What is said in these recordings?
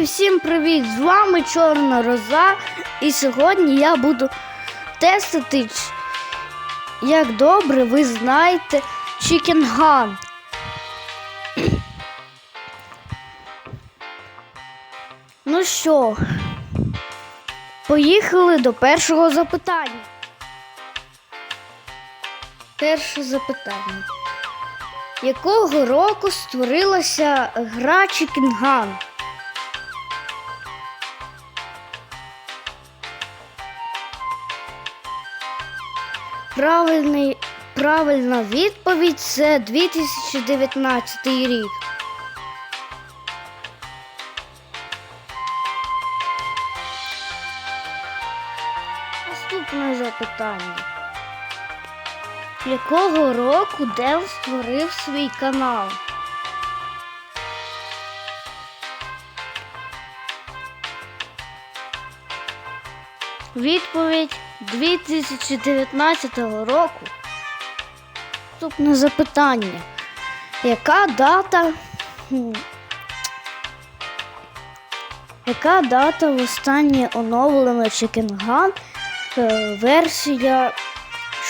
всім привіт! З вами Чорна Роза. І сьогодні я буду тестити, як добре ви знаєте Gun. Ну що, поїхали до першого запитання. Перше запитання. Якого року створилася гра Chicken Правильний, правильна відповідь це 2019 рік. Наступне запитання. Якого року Дел створив свій канал? Відповідь 2019 року. Наступне запитання. Яка дата? Яка дата востаннє оновлена Chicken Gun е, версія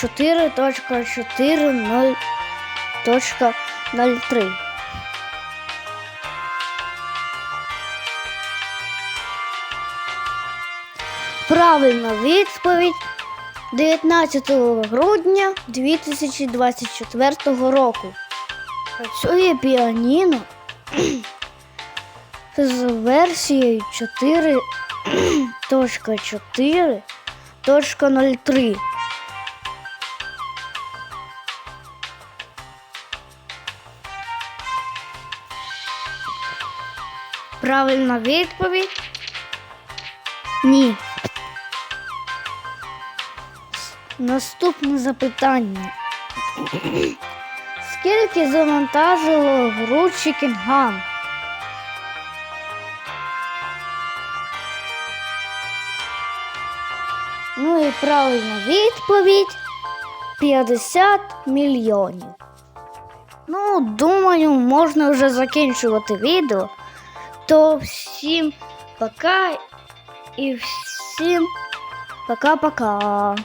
4.4.0.03? Правильна відповідь 19 грудня 2024 року. Працює піаніно з версією 4.4.03. Правильна відповідь? Ні. Наступне запитання. Скільки завантажило гру Gun? Ну і правильна відповідь 50 мільйонів. Ну, думаю, можна вже закінчувати відео. То всім пока і всім пока-пока.